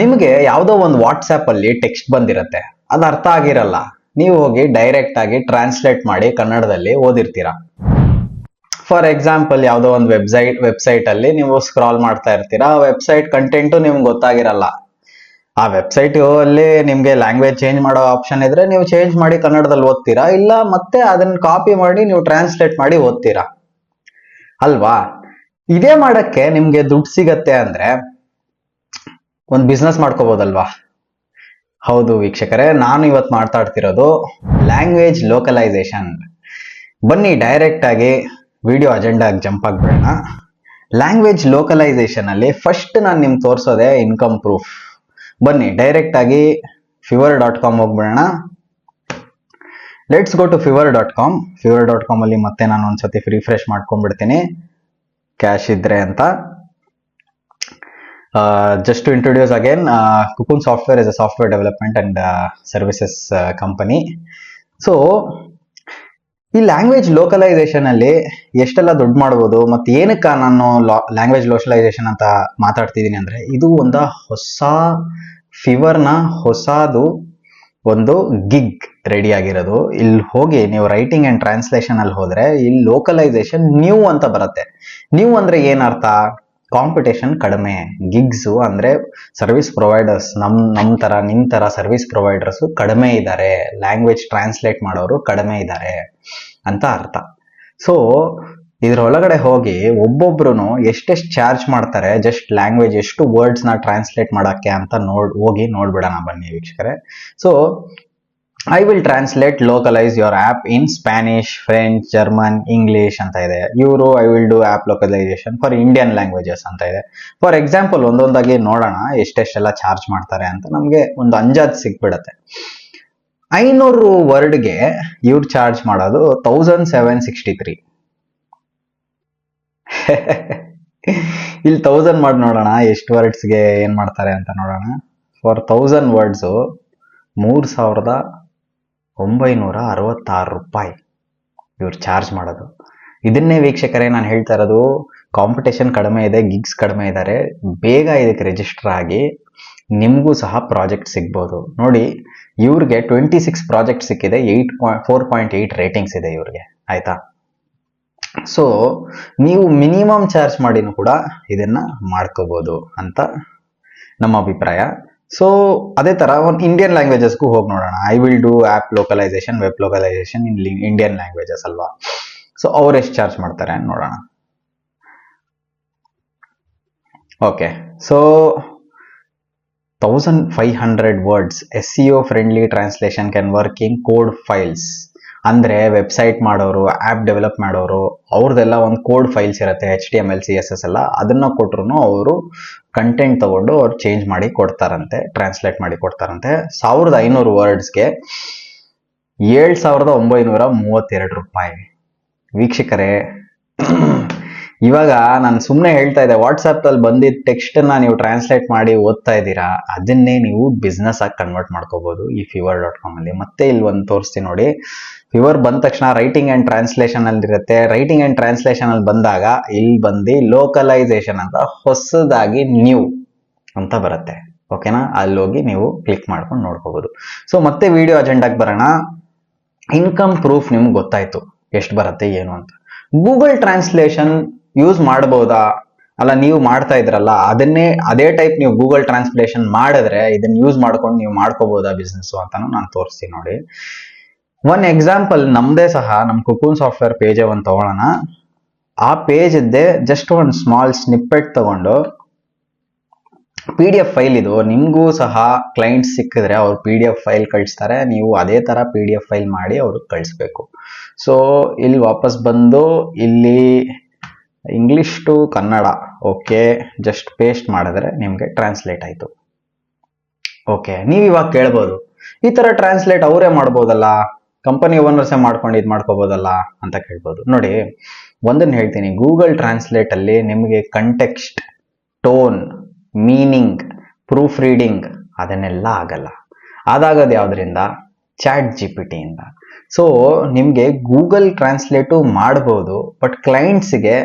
ನಿಮಗೆ ಯಾವುದೋ ಒಂದು ವಾಟ್ಸಾಪಲ್ಲಿ ಟೆಕ್ಸ್ಟ್ ಬಂದಿರತ್ತೆ. ಅದು ಅರ್ಥ ಆಗಿರಲ್ಲ. ನೀವು ಹೋಗಿ ಡೈರೆಕ್ಟ್ ಆಗಿ ಟ್ರಾನ್ಸ್ಲೇಟ್ ಮಾಡಿ ಕನ್ನಡದಲ್ಲಿ ಓದಿರ್ತೀರಾ. ಫಾರ್ ಎಕ್ಸಾಂಪಲ್ ಯಾವುದೋ ಒಂದು ವೆಬ್ಸೈಟ್ ವೆಬ್ಸೈಟ್ ಅಲ್ಲಿ ನೀವು ಸ್ಕ್ರಾಲ್ ಮಾಡ್ತಾ ಇರ್ತೀರಾ. ಆ ವೆಬ್ಸೈಟ್ ಕಂಟೆಂಟು ನಿಮ್ಗೆ ಗೊತ್ತಾಗಿರಲ್ಲ. ಆ ವೆಬ್ಸೈಟ್ ಅಲ್ಲಿ ನಿಮ್ಗೆ ಲ್ಯಾಂಗ್ವೇಜ್ ಚೇಂಜ್ ಮಾಡೋ ಆಪ್ಷನ್ ಇದ್ರೆ ನೀವು ಚೇಂಜ್ ಮಾಡಿ ಕನ್ನಡದಲ್ಲಿ ಓದ್ತೀರಾ. ಇಲ್ಲ, ಮತ್ತೆ ಅದನ್ನ ಕಾಪಿ ಮಾಡಿ ನೀವು ಟ್ರಾನ್ಸ್ಲೇಟ್ ಮಾಡಿ ಓದ್ತೀರಾ. ಅಲ್ವಾ? ಇದೇ ಮಾಡಕ್ಕೆ ನಿಮ್ಗೆ ದುಡ್ಡು ಸಿಗತ್ತೆ ಅಂದ್ರೆ ಒಂದು ಬಿಸ್ನೆಸ್ ಮಾಡ್ಕೋಬೋದಲ್ವಾ? ಹೌದು ವೀಕ್ಷಕರೇ, ನಾನು ಇವತ್ತು ಮಾತಾಡ್ತಿರೋದು ಲ್ಯಾಂಗ್ವೇಜ್ ಲೋಕಲೈಸೇಷನ್ ಬನ್ನಿ ಡೈರೆಕ್ಟ್ ಆಗಿ ವಿಡಿಯೋ ಅಜೆಂಡಾಗಿ ಜಂಪ್ ಆಗ್ಬಿಡೋಣ. ಲ್ಯಾಂಗ್ವೇಜ್ ಲೋಕಲೈಸೇಷನ್ ಅಲ್ಲಿ ಫಸ್ಟ್ ನಾನು ನಿಮ್ಗೆ ತೋರಿಸೋದೆ ಇನ್ಕಮ್ ಪ್ರೂಫ್ ಬನ್ನಿ ಡೈರೆಕ್ಟ್ ಆಗಿ ಫಿವರ್ ಡಾಟ್ ಕಾಮ್ ಹೋಗ್ಬಿಡೋಣ. Let's go to Fiverr dot com Fiverr dot ಕಾಮಲ್ಲಿ ಮತ್ತೆ ನಾನು ಒಂದ್ಸತಿ ರಿಫ್ರೆಶ್ ಮಾಡ್ಕೊಂಡ್ಬಿಡ್ತೀನಿ. ಕ್ಯಾಶ್ ಇದ್ರೆ ಅಂತ. Just uh, introduce again is software is development software development services services company. So ಈ ಲ್ಯಾಂಗ್ವೇಜ್ ಲೋಕಲೈಸೇಷನ್ ಅಲ್ಲಿ ಎಷ್ಟೆಲ್ಲ ದುಡ್ಡು ಮಾಡ್ಬೋದು ಮತ್ತೆ ಏನಕ್ಕ ನಾನು ಲ್ಯಾಂಗ್ವೇಜ್ ಲೋಕಲೈಸೇಷನ್ ಅಂತ ಮಾತಾಡ್ತಿದ್ದೀನಿ ಅಂದ್ರೆ ಇದು ಒಂದು ಹೊಸ ಫಿವರ್ನ ಹೊಸದು ಒಂದು ಗಿಗ್ ರೆಡಿ ಆಗಿರೋದು. ಇಲ್ಲಿ ಹೋಗಿ ನೀವು ರೈಟಿಂಗ್ ಅಂಡ್ ಟ್ರಾನ್ಸ್ಲೇಷನ್ ಅಲ್ಲಿ ಹೋದ್ರೆ ಇಲ್ಲಿ ಲೋಕಲೈಸೇಷನ್ ನ್ಯೂ ಅಂತ ಬರುತ್ತೆ. ನ್ಯೂ ಅಂದ್ರೆ ಏನರ್ಥ ಕಾಂಪಿಟೇಷನ್ ಕಡಿಮೆ. ಗಿಗ್ಸು ಅಂದರೆ ಸರ್ವಿಸ್ ಪ್ರೊವೈಡರ್ಸ್ ನಮ್ಮ ನಮ್ಮ ಥರ ನಿಮ್ಮ ಥರ ಸರ್ವಿಸ್ ಪ್ರೊವೈಡರ್ಸು ಕಡಿಮೆ ಇದ್ದಾರೆ ಲ್ಯಾಂಗ್ವೇಜ್ ಟ್ರಾನ್ಸ್ಲೇಟ್ ಮಾಡೋರು ಕಡಿಮೆ ಇದ್ದಾರೆ ಅಂತ ಅರ್ಥ. ಸೊ ಇದರೊಳಗಡೆ ಹೋಗಿ ಒಬ್ಬೊಬ್ರು ಎಷ್ಟೆಷ್ಟು ಚಾರ್ಜ್ ಮಾಡ್ತಾರೆ ಜಸ್ಟ್ ಲ್ಯಾಂಗ್ವೇಜ್ ಎಷ್ಟು ವರ್ಡ್ಸ್ನ ಟ್ರಾನ್ಸ್ಲೇಟ್ ಮಾಡೋಕ್ಕೆ ಅಂತ ನೋಡಿ, ಹೋಗಿ ನೋಡ್ಬಿಡೋಣ ಬನ್ನಿ ವೀಕ್ಷಕರೇ. So I will translate localise your app in Spanish French German English ಅಂತ ಇದೆ. ಇವರು I will do app localisation for Indian languages ಅಂತ ಇದೆ. ಫಾರ್ ಎಕ್ಸಾಂಪಲ್ ಒಂದೊಂದಾಗಿ ನೋಡೋಣ, ಎಷ್ಟೆಷ್ಟೆಲ್ಲ ಚಾರ್ಜ್ ಮಾಡ್ತಾರೆ ಅಂತ ನಮಗೆ ಒಂದು ಅಂಜಾದ್ ಸಿಕ್ಬಿಡತ್ತೆ ಐನೂರು ವರ್ಡ್ಗೆ ಇವ್ರು ಚಾರ್ಜ್ ಮಾಡೋದು ತೌಸಂಡ್ ಸೆವೆನ್ ಸಿಕ್ಸ್ಟಿ ತ್ರೀ ಇಲ್ಲಿ ತೌಸಂಡ್ ಮಾಡಿ ನೋಡೋಣ, ಎಷ್ಟು ವರ್ಡ್ಸ್ಗೆ ಏನು ಮಾಡ್ತಾರೆ ಅಂತ ನೋಡೋಣ. ಫಾರ್ ತೌಸಂಡ್ ವರ್ಡ್ಸು ಮೂರು ಸಾವಿರದ ಒಂಬೈನೂರ ಅರವತ್ತಾರು ರೂಪಾಯಿ ಇವ್ರು ಚಾರ್ಜ್ ಮಾಡೋದು. ಇದನ್ನೇ ವೀಕ್ಷಕರೇ ನಾನು ಹೇಳ್ತಾ ಇರೋದು ಕಾಂಪಿಟೇಷನ್ ಕಡಿಮೆ ಇದೆ ಗಿಗ್ಸ್ ಕಡಿಮೆ ಇದ್ದಾರೆ ಬೇಗ ಇದಕ್ಕೆ ರಿಜಿಸ್ಟರ್ ಆಗಿ ನಿಮಗೂ ಸಹ ಪ್ರಾಜೆಕ್ಟ್ ಸಿಗ್ಬೋದು. ನೋಡಿ, ಇವ್ರಿಗೆ ಟ್ವೆಂಟಿ ಸಿಕ್ಸ್ ಪ್ರಾಜೆಕ್ಟ್ ಸಿಕ್ಕಿದೆ eight point four point eight ratings ಇದೆ ಇವ್ರಿಗೆ, ಆಯಿತಾ? ಸೊ ನೀವು ಮಿನಿಮಮ್ ಚಾರ್ಜ್ ಮಾಡಿನೂ ಕೂಡ ಇದನ್ನು ಮಾಡ್ಕೋಬೋದು ಅಂತ ನಮ್ಮ ಅಭಿಪ್ರಾಯ. ಸೊ ಅದೇ ತರ ಒಂದು ಇಂಡಿಯನ್ ಲ್ಯಾಂಗ್ವೇಜಸ್ಗೂ ಹೋಗಿ ನೋಡೋಣ. I will do app localisation web localisation in Indian languages ಅಲ್ವಾ? ಸೊ ಅವ್ರು ಎಷ್ಟು ಚಾರ್ಜ್ ಮಾಡ್ತಾರೆ ಅಂತ ನೋಡೋಣ. Okay so thousand five hundred words S E O friendly translation can work in code files ಅಂದ್ರೆ ವೆಬ್ಸೈಟ್ ಮಾಡೋರು ಆ್ಯಪ್ ಡೆವಲಪ್ ಮಾಡೋರು ಅವ್ರದ್ದೆಲ್ಲ ಒಂದು ಕೋಡ್ ಫೈಲ್ಸ್ ಇರುತ್ತೆ H T M L C S S ಎಲ್ಲ, ಅದನ್ನ ಕೊಟ್ರು ಅವರು ಕಂಟೆಂಟ್ ತಗೊಂಡು ಅವ್ರು ಚೇಂಜ್ ಮಾಡಿ ಕೊಡ್ತಾರಂತೆ ಟ್ರಾನ್ಸ್ಲೇಟ್ ಮಾಡಿ ಕೊಡ್ತಾರಂತೆ. ಸಾವಿರದ ಐನೂರು ವರ್ಡ್ಸ್ಗೆ ಏಳು ಸಾವಿರದ ಒಂಬೈನೂರ ಮೂವತ್ತೆರಡು ರೂಪಾಯಿ. ವೀಕ್ಷಕರೇ ಇವಾಗ ನಾನು ಸುಮ್ಮನೆ ಹೇಳ್ತಾ ಇದ್ದೆ ವಾಟ್ಸಪ್ ಅಲ್ಲಿ ಬಂದಿದ್ದ ಟೆಕ್ಸ್ಟ್ನ ನೀವು ಟ್ರಾನ್ಸ್ಲೇಟ್ ಮಾಡಿ ಓದ್ತಾ ಇದ್ದೀರಾ, ಅದನ್ನೇ ನೀವು ಬಿಸ್ನೆಸ್ ಆಗಿ ಕನ್ವರ್ಟ್ ಮಾಡ್ಕೋಬಹುದು ಈ ಫಿವರ್ ಡಾಟ್ ಕಾಮಲ್ಲಿ ಮತ್ತೆ ಇಲ್ಲಿ ಒಂದು ತೋರಿಸ್ತೀನಿ ನೋಡಿ. ಫಿವರ್ ಬಂದ ತಕ್ಷಣ ರೈಟಿಂಗ್ ಅಂಡ್ ಟ್ರಾನ್ಸ್ಲೇಷನ್ ಅಲ್ಲಿ ಇರುತ್ತೆ. ರೈಟಿಂಗ್ ಅಂಡ್ ಟ್ರಾನ್ಸ್ಲೇಷನ್ ಅಲ್ಲಿ ಬಂದಾಗ ಇಲ್ಲಿ ಬಂದು ಲೋಕಲೈಸೇಷನ್ ಅಂತ ಹೊಸದಾಗಿ ನ್ಯೂ ಅಂತ ಬರುತ್ತೆ. ಓಕೆನಾ ಅಲ್ಲಿ ಹೋಗಿ ನೀವು ಕ್ಲಿಕ್ ಮಾಡ್ಕೊಂಡು ನೋಡ್ಕೋಬಹುದು ಸೊ ಮತ್ತೆ ವಿಡಿಯೋ ಅಜೆಂಡಾಗಿ ಬರೋಣ. ಇನ್ಕಮ್ ಪ್ರೂಫ್ ನಿಮ್ಗೆ ಗೊತ್ತಾಯ್ತು. ಎಷ್ಟು ಬರುತ್ತೆ, ಏನು ಅಂತ. ಗೂಗಲ್ ಟ್ರಾನ್ಸ್ಲೇಷನ್ ಯೂಸ್ ಮಾಡಬಹುದಾ ಅಲ್ಲ, ನೀವು ಮಾಡ್ತಾ ಇದ್ರಲ್ಲ, ಅದನ್ನೇ, ಅದೇ ಟೈಪ್ ನೀವು ಗೂಗಲ್ ಟ್ರಾನ್ಸ್ಲೇಷನ್ ಮಾಡಿದ್ರೆ ಇದನ್ನ ಯೂಸ್ ಮಾಡ್ಕೊಂಡು ನೀವು ಮಾಡ್ಕೋಬಹುದಾ ಬಿಸ್ನೆಸ್ ಅಂತಾನು ನಾನು ತೋರಿಸ್ತೀನಿ ನೋಡಿ. ಒನ್ ಎಕ್ಸಾಂಪಲ್ ನಮ್ದೇ ಸಹ, ನಮ್ ಕುಕೂನ್ ಸಾಫ್ಟ್ವೇರ್ ಪೇಜ್ ಒಂದು ತಗೊಳ್ಳೋಣ ಆ ಪೇಜ್ ಇದ್ದೆ ಜಸ್ಟ್ ಒಂದು ಸ್ಮಾಲ್ ಸ್ನಿಪ್ಪೆಟ್ ತಗೊಂಡು ಪಿ ಡಿ ಎಫ್ ಫೈಲ್ ಇದು. ನಿಮಗೂ ಸಹ ಕ್ಲೈಂಟ್ ಸಿಕ್ಕಿದ್ರೆ ಅವ್ರು ಪಿ ಡಿ ಎಫ್ ಫೈಲ್ ಕಳಿಸ್ತಾರೆ. ನೀವು ಅದೇ ತರ ಪಿ ಡಿ ಎಫ್ ಫೈಲ್ ಮಾಡಿ ಅವ್ರಿಗೆ ಕಳಿಸ್ಬೇಕು. ಸೊ ಇಲ್ಲಿ ವಾಪಸ್ ಬಂದು, ಇಲ್ಲಿ English to Kannada okay just paste ಮಾಡಿದ್ರೆ ನಿಮಗೆ ಟ್ರಾನ್ಸ್ಲೇಟ್ ಆಯಿತು. ಓಕೆ ನೀವು ಇವಾಗ ಕೇಳ್ಬೋದು. ಈ ಥರ ಟ್ರಾನ್ಸ್ಲೇಟ್ ಅವರೇ ಮಾಡ್ಬೋದಲ್ಲ? ಕಂಪನಿ ಓನರ್ಸೇ ಮಾಡ್ಕೊಂಡು ಇದು ಮಾಡ್ಕೋಬೋದಲ್ಲ ಅಂತ ಕೇಳ್ಬೋದು. ನೋಡಿ ಒಂದನ್ನು ಹೇಳ್ತೀನಿ. ಗೂಗಲ್ ಟ್ರಾನ್ಸ್ಲೇಟಲ್ಲಿ ನಿಮಗೆ context tone meaning proof reading ಅದನ್ನೆಲ್ಲ ಆಗಲ್ಲ. ಅದಾಗೋದು ಯಾವುದರಿಂದ? ಚಾಟ್ ಜಿ ಪಿ ಟಿಯಿಂದ ಸೊ ನಿಮಗೆ ಗೂಗಲ್ ಟ್ರಾನ್ಸ್ಲೇಟು ಮಾಡ್ಬೋದು ಬಟ್ ಕ್ಲೈಂಟ್ಸ್ಗೆ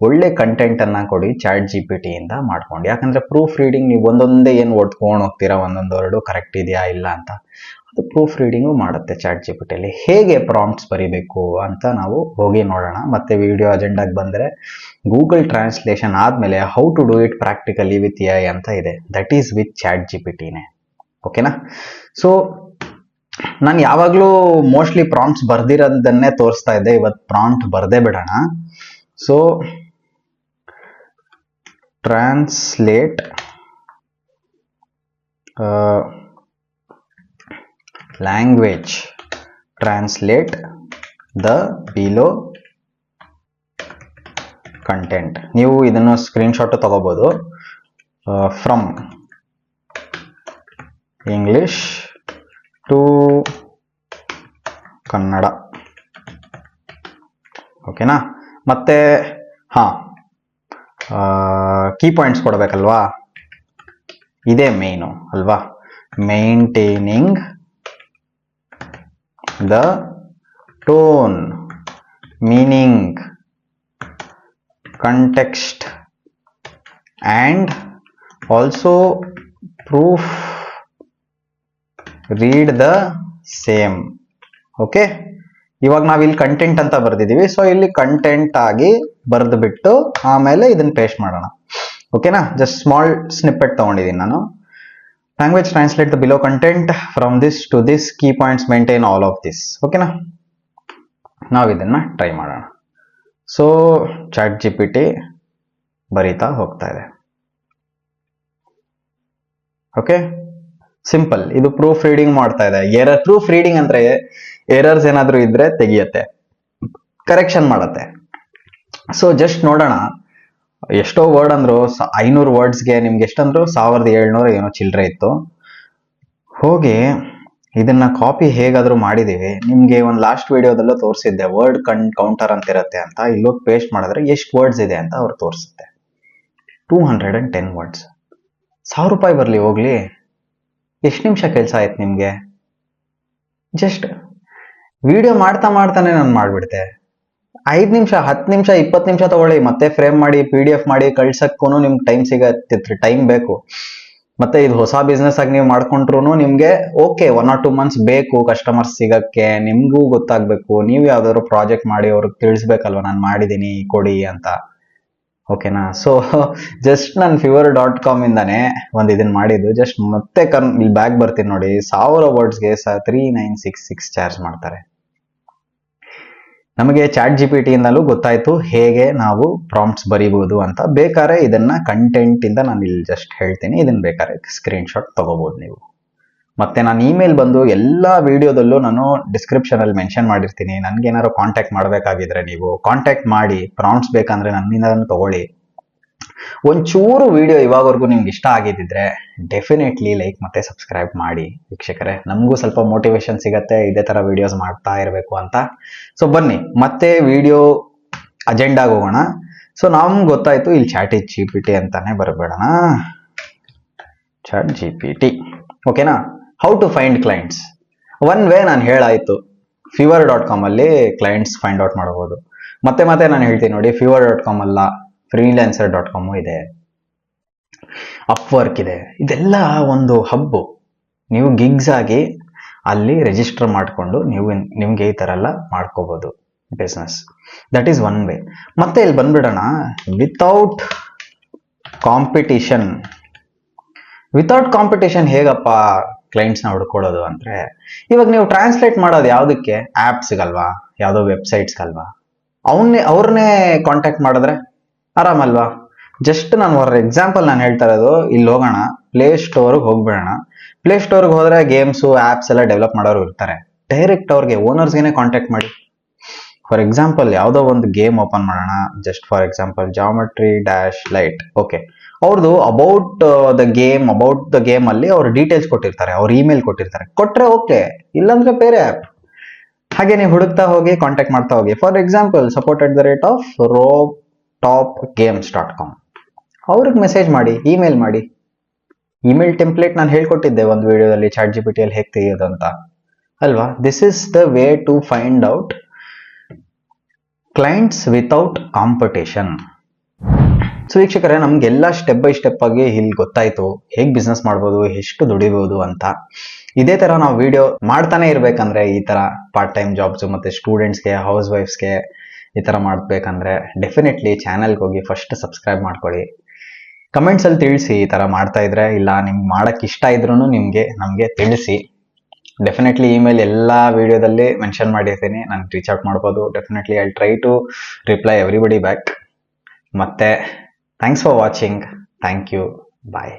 ಒಳ್ಳೆ ಕಂಟೆಂಟ್ ಅನ್ನ ಕೊಡಿ ಚಾಟ್ ಜಿ ಪಿ ಟಿಯಿಂದ ಮಾಡ್ಕೊಂಡು. ಯಾಕಂದ್ರೆ ಪ್ರೂಫ್ ರೀಡಿಂಗ್ ನೀವು ಒಂದೊಂದೇ ಏನು ಓದ್ಕೊಂಡು ಹೋಗ್ತೀರಾ, ಒಂದೊಂದು ವರ್ಡು ಕರೆಕ್ಟ್ ಇದೆಯಾ ಇಲ್ಲ ಅಂತ, ಅದು ಪ್ರೂಫ್ ರೀಡಿಂಗು ಮಾಡುತ್ತೆ ಚಾಟ್ ಜಿ ಪಿ ಟಿಯಲ್ಲಿ ಹೇಗೆ ಪ್ರಾಂಪ್ಟ್ಸ್ ಬರಿಬೇಕು ಅಂತ ನಾವು ಹೋಗಿ ನೋಡೋಣ. ಮತ್ತೆ ವಿಡಿಯೋ ಅಜೆಂಡಾಗೆ ಬಂದರೆ ಗೂಗಲ್ ಟ್ರಾನ್ಸ್ಲೇಷನ್ ಆದಮೇಲೆ how to do it practically with a ಅಂತ ಇದೆ. That is with chat G P ಟಿನೇ ಓಕೆನಾ ಸೊ ನಾನು ಯಾವಾಗಲೂ ಮೋಸ್ಟ್ಲಿ ಪ್ರಾಂಪ್ಟ್ಸ್ ಬರ್ದಿರೋದನ್ನೇ ತೋರಿಸ್ತಾ ಇದ್ದೆ. ಇವತ್ತು ಪ್ರಾಂಪ್ಟ್ ಬರದೇ ಬಿಡೋಣ. So translate language translate the below content ನೀವು ಇದನ್ನು ಸ್ಕ್ರೀನ್ಶಾಟು ತಗೋಬೋದು. ಫ್ರಮ್ ಇಂಗ್ಲಿಷ್ ಟು ಕನ್ನಡ ಓಕೆನಾ ಮತ್ತು, ಹಾಂ. ಕೀ ಪಾಯಿಂಟ್ಸ್ ಕೊಡಬೇಕಲ್ವಾ? ಇದೇ ಮೇಯ್ನು ಅಲ್ವಾ? Maintaining the tone meaning context, and also proof. Read the same. Okay ಇವಾಗ ನಾವು ಇಲ್ಲಿ ಕಂಟೆಂಟ್ ಅಂತ ಬರ್ದಿದೀವಿ. ಸೊ ಇಲ್ಲಿ ಕಂಟೆಂಟ್ ಆಗಿ ಬರೆದು ಬಿಟ್ಟು ಆಮೇಲೆ ಇದನ್ನ ಪೇಸ್ಟ್ ಮಾಡೋಣ. ಓಕೆನಾ ಜಸ್ಟ್ ಸ್ಮಾಲ್ ಸ್ನಿಪ್ಪೆಟ್ ತಗೊಂಡಿದ್ದೀನಿ ನಾನು. Language translate the below content from this to this key points maintain all of this ಓಕೆನಾ ನಾವು ಇದನ್ನ ಟ್ರೈ ಮಾಡೋಣ. So chat G P T ಬರೀತಾ ಹೋಗ್ತಾ ಇದೆ. ಓಕೆ ಸಿಂಪಲ್ ಇದು ಪ್ರೂಫ್ ರೀಡಿಂಗ್ ಮಾಡ್ತಾ ಇದೆ. ಎರರ್ ಪ್ರೂಫ್ ರೀಡಿಂಗ್ ಅಂದ್ರೆ ಎರರ್ಸ್ ಏನಾದರೂ ಇದ್ರೆ ತೆಗಿಯತ್ತೆ. ಕರೆಕ್ಷನ್ ಮಾಡತ್ತೆ. ಸೊ ಜಸ್ಟ್ ನೋಡೋಣ. ಎಷ್ಟೋ ವರ್ಡ್ ಅಂದ್ರು ಐನೂರು ವರ್ಡ್ಸ್ಗೆ ನಿಮ್ಗೆ ಎಷ್ಟಂದ್ರು, ಸಾವಿರದ ಏಳ್ನೂರ ಏನೋ ಚಿಲ್ಲರೆ ಇತ್ತು. ಹೋಗಿ, ಇದನ್ನ ಕಾಪಿ ಹೇಗಾದ್ರೂ ಮಾಡಿದೀವಿ. ನಿಮ್ಗೆ ಒಂದು ಲಾಸ್ಟ್ ವಿಡಿಯೋದಲ್ಲೂ ತೋರಿಸಿದ್ದೆ. ವರ್ಡ್ ಕಣ್ ಕೌಂಟರ್ ಅಂತ ಇರುತ್ತೆ ಅಂತ. ಇಲ್ಲೋಗಿ ಪೇಸ್ಟ್ ಮಾಡಿದ್ರೆ ಎಷ್ಟು ವರ್ಡ್ಸ್ ಇದೆ ಅಂತ ಅವ್ರು ತೋರಿಸುತ್ತೆ. Two hundred and ten words ಸಾವಿರ ರೂಪಾಯಿ ಬರಲಿ ಹೋಗ್ಲಿ. ಎಷ್ಟು ನಿಮಿಷ ಕೆಲಸ ಆಯ್ತು ನಿಮಗೆ? ಜಸ್ಟ್ ವಿಡಿಯೋ ಮಾಡ್ತಾ ಮಾಡ್ತಾನೆ ನಾನು ಮಾಡಿಬಿಡ್ತೆ. ಐದು ನಿಮಿಷ, ಹತ್ತು ನಿಮಿಷ, ಇಪ್ಪತ್ತು ನಿಮಿಷ ತಗೊಳ್ಳಿ, ಮತ್ತೆ ಫ್ರೇಮ್ ಮಾಡಿ ಪಿ ಡಿ ಎಫ್ ಮಾಡಿ ಕಳ್ಸಕ್ಕೂ ನಿಮ್ಗೆ ಟೈಮ್ ಸಿಗತ್ತಿತ್ತು ಟೈಮ್ ಬೇಕು. ಮತ್ತೆ ಇದು ಹೊಸ ಬಿಸ್ನೆಸ್ ಆಗಿ ನೀವು ಮಾಡ್ಕೊಂಡ್ರು ನಿಮ್ಗೆ okay one or two months ಬೇಕು ಕಸ್ಟಮರ್ಸ್ ಸಿಗಕ್ಕೆ, ನಿಮ್ಗೂ ಗೊತ್ತಾಗ್ಬೇಕು, ನೀವು ಯಾವ್ದಾದ್ರು ಪ್ರಾಜೆಕ್ಟ್ ಮಾಡಿ ಅವ್ರಿಗೆ ತಿಳಿಸ್ಬೇಕಲ್ವ, ನಾನು ಮಾಡಿದ್ದೀನಿ ಕೊಡಿ ಅಂತ. ಓಕೆನಾ ಸೊ ಜಸ್ಟ್ ನಾನು ಫಿವರ್ ಡಾಟ್ ಕಾಮ್ ಇಂದಾನೆ ಒಂದು ಇದನ್ನ ಮಾಡಿದ್ದು. ಜಸ್ಟ್ ಮತ್ತೆ ಕನ್ ಇಲ್ಲಿ ಬ್ಯಾಗ್ ಬರ್ತೀನಿ ನೋಡಿ. ಸಾವಿರ ವರ್ಡ್ಸ್ಗೆ ಸ three nine six six charge ಮಾಡ್ತಾರೆ. ನಮಗೆ ಚಾಟ್ ಜಿ ಪಿ ಟಿಯಿಂದಲೂ ಗೊತ್ತಾಯ್ತು ಹೇಗೆ ನಾವು ಪ್ರಾಂಪ್ಟ್ಸ್ ಬರಿಬಹುದು ಅಂತ. ಬೇಕಾದ್ರೆ ಇದನ್ನ ಕಂಟೆಂಟ್ ಇಂದ ನಾನು ಇಲ್ಲಿ ಜಸ್ಟ್ ಹೇಳ್ತೀನಿ. ಇದನ್ನ ಬೇಕಾದ್ರೆ ಸ್ಕ್ರೀನ್ಶಾಟ್ ತೊಗೋಬೋದು ನೀವು. ಮತ್ತೆ ನಾನು ಇಮೇಲ್ ಬಂದು ಎಲ್ಲ ವಿಡಿಯೋದಲ್ಲೂ ನಾನು ಡಿಸ್ಕ್ರಿಪ್ಷನ್ ಅಲ್ಲಿ ಮೆನ್ಷನ್ ಮಾಡಿರ್ತೀನಿ. ನನ್ಗೆ ಏನಾದ್ರು ಕಾಂಟ್ಯಾಕ್ಟ್ ಮಾಡಬೇಕಾಗಿದ್ರೆ ನೀವು ಕಾಂಟ್ಯಾಕ್ಟ್ ಮಾಡಿ ಪ್ರಾಂಪ್ಟ್ಸ್ ಬೇಕಂದ್ರೆ ನನ್ನಿಂದ ತಗೊಳ್ಳಿ. ಒಂಚೂರು ವಿಡಿಯೋ ಇವಾಗವರೆಗೂ ನಿಮ್ಗೆ ಇಷ್ಟ ಆಗಿದ್ದಿದ್ರೆ ಡೆಫಿನೆಟ್ಲಿ ಲೈಕ್ ಮತ್ತೆ ಸಬ್ಸ್ಕ್ರೈಬ್ ಮಾಡಿ. ವೀಕ್ಷಕರೇ, ನಮಗೂ ಸ್ವಲ್ಪ ಮೋಟಿವೇಶನ್ ಸಿಗತ್ತೆ, ಇದೇ ತರ ವಿಡಿಯೋಸ್ ಮಾಡ್ತಾ ಇರಬೇಕು ಅಂತ. ಸೊ ಬನ್ನಿ, ಮತ್ತೆ ವಿಡಿಯೋ ಅಜೆಂಡಾಗ ಹೋಗೋಣ. ಸೊ ನಮ್ಗೆ ಗೊತ್ತಾಯ್ತು ಇಲ್ಲಿ ಚಾಟ್ ಜಿ ಪಿ ಟಿ ಅಂತಾನೆ ಬರಬೇಡಣ ಚಾಟ್ ಜಿ ಪಿ ಟಿ ಓಕೆನಾ how to find clients one way ನಾನು ಹೇಳಾಯಿತು ಫೀವರ್ ಡಾಟ್ ಕಾಮಲ್ಲಿ ಕ್ಲೈಂಟ್ಸ್ ಫೈಂಡ್ ಔಟ್ ಮಾಡ್ಬೋದು. ಮತ್ತೆ ಮತ್ತೆ ನಾನು ಹೇಳ್ತೀನಿ ನೋಡಿ ಫೀವರ್ ಡಾಟ್ ಕಾಮ್ ಅಲ್ಲ ಫ್ರೀಲ್ಯಾನ್ಸರ್ ಡಾಟ್ ಕಾಮು ಇದೆ. ಅಪ್ವರ್ಕ್ ಇದೆ. ಇದೆಲ್ಲ ಒಂದು ಹಬ್ಬು. ನೀವು ಗಿಗ್ಸ್ ಆಗಿ ಅಲ್ಲಿ ರಿಜಿಸ್ಟರ್ ಮಾಡಿಕೊಂಡು ನೀವು ನಿಮ್ಗೆ ಈ ಥರ ಎಲ್ಲ ಮಾಡ್ಕೋಬೋದು business that is one way ಮತ್ತೆ ಇಲ್ಲಿ ಬಂದ್ಬಿಡೋಣ. ವಿತೌಟ್ ಕಾಂಪಿಟೀಷನ್ ವಿತೌಟ್ ಕಾಂಪಿಟೇಷನ್ ಹೇಗಪ್ಪ? ಕ್ಲೈಂಟ್ಸ್ನ ಹುಡ್ಕೊಳ್ಳೋದು ಅಂದ್ರೆ, ಇವಾಗ ನೀವು ಟ್ರಾನ್ಸ್ಲೇಟ್ ಮಾಡೋದು ಯಾವುದಕ್ಕೆ? ಆ್ಯಪ್ಸ್ಗಲ್ವಾ ಯಾವುದೋ ವೆಬ್ಸೈಟ್ಸ್ಗಲ್ವಾ ಅವನ್ನೇ, ಅವ್ರನ್ನೇ ಕಾಂಟ್ಯಾಕ್ಟ್ ಮಾಡಿದ್ರೆ ಆರಾಮಲ್ವಾ? ಜಸ್ಟ್ ನಾನು ಅವ್ರ ಎಕ್ಸಾಂಪಲ್ ನಾನು ಹೇಳ್ತಾ ಇರೋದು, ಇಲ್ಲಿ ಹೋಗೋಣ. ಪ್ಲೇ ಸ್ಟೋರ್ಗೆ ಹೋಗ್ಬಿಡೋಣ. ಪ್ಲೇ ಸ್ಟೋರ್ಗೆ ಹೋದ್ರೆ ಗೇಮ್ಸು ಆ್ಯಪ್ಸ್ ಎಲ್ಲ ಡೆವಲಪ್ ಮಾಡೋರು ಇರ್ತಾರೆ. ಡೈರೆಕ್ಟ್ ಅವ್ರಿಗೆ ಓನರ್ಸ್ಗೆ ಕಾಂಟ್ಯಾಕ್ಟ್ ಮಾಡಿ. ಫಾರ್ ಎಕ್ಸಾಂಪಲ್ ಯಾವುದೋ ಒಂದು ಗೇಮ್ ಓಪನ್ ಮಾಡೋಣ. Just for example Geometry Dash Lite okay ಅವ್ರದ್ದು about the game about the game ಅಲ್ಲಿ ಅವ್ರು ಡೀಟೇಲ್ಸ್ ಕೊಟ್ಟಿರ್ತಾರೆ, ಅವ್ರ ಇಮೇಲ್ ಕೊಟ್ಟಿರ್ತಾರೆ. ಕೊಟ್ರೆ ಓಕೆ ಇಲ್ಲಾಂದ್ರೆ ಬೇರೆ ಆ್ಯಪ್ ಹಾಗೆ ನೀವು ಹುಡುಕ್ತಾ ಹೋಗಿ ಕಾಂಟ್ಯಾಕ್ಟ್ ಮಾಡ್ತಾ ಹೋಗಿ. For example support at the rate of row top games dot com ಅವ್ರಿಗೆ ಮೆಸೇಜ್ ಮಾಡಿ ಇಮೇಲ್ ಮಾಡಿ. ಇಮೇಲ್ ಟೆಂಪ್ಲೇಟ್ ನಾನು ಹೇಳ್ಕೊಟ್ಟಿದ್ದೆ ಒಂದು ವಿಡಿಯೋದಲ್ಲಿ ಚಾಟ್ ಜಿ ಪಿ ಟಿಯಲ್ಲಿ ಹೇಗೆ ತೆಗೆಯೋದು ಅಂತ. ಅಲ್ವಾ? This is the way to find out clients without competition so ವೀಕ್ಷಕರೇ, ನಮ್ಗೆಲ್ಲ ಸ್ಟೆಪ್ ಬೈ ಸ್ಟೆಪ್ ಆಗಿ ಇಲ್ಲಿ ಗೊತ್ತಾಯ್ತು ಹೇಗೆ ಬಿಸ್ನೆಸ್ ಮಾಡ್ಬೋದು, ಎಷ್ಟು ದುಡಿಬೋದು ಅಂತ. ಇದೇ ತರ ನಾವು ವಿಡಿಯೋ ಮಾಡ್ತಾನೆ ಇರ್ಬೇಕಂದ್ರೆ ಈ ತರ ಪಾರ್ಟ್ ಟೈಮ್ ಜಾಬ್ಸ್ ಮತ್ತೆ ಸ್ಟೂಡೆಂಟ್ಸ್ಗೆ ಹೌಸ್ ವೈಫ್ಸ್ಗೆ ಈ ತರ ಮಾಡ್ಬೇಕಂದ್ರೆ ಡೆಫಿನೆಟ್ಲಿ ಚಾನೆಲ್ಗೆ ಹೋಗಿ ಫಸ್ಟ್ ಸಬ್ಸ್ಕ್ರೈಬ್ ಮಾಡ್ಕೊಳ್ಳಿ. ಕಮೆಂಟ್ಸ್ ಅಲ್ಲಿ ತಿಳಿಸಿ ಈ ತರ ಮಾಡ್ತಾ ಇದ್ರೆ, ಇಲ್ಲ ನಿಮ್ಗೆ ಮಾಡಕ್ ಇಷ್ಟ ಇದ್ರೂ ನಿಮ್ಗೆ, ನಮ್ಗೆ ತಿಳಿಸಿ. ಡೆಫಿನೆಟ್ಲಿ ಇಮೇಲ್ ಎಲ್ಲ ವಿಡಿಯೋದಲ್ಲಿ ಮೆನ್ಷನ್ ಮಾಡಿರ್ತೀನಿ ನಾನು ರೀಚ್ ಔಟ್ ಮಾಡ್ಬೋದು. Definitely I try to reply everybody back ಮತ್ತೆ Thanks for watching. Thank you. Bye.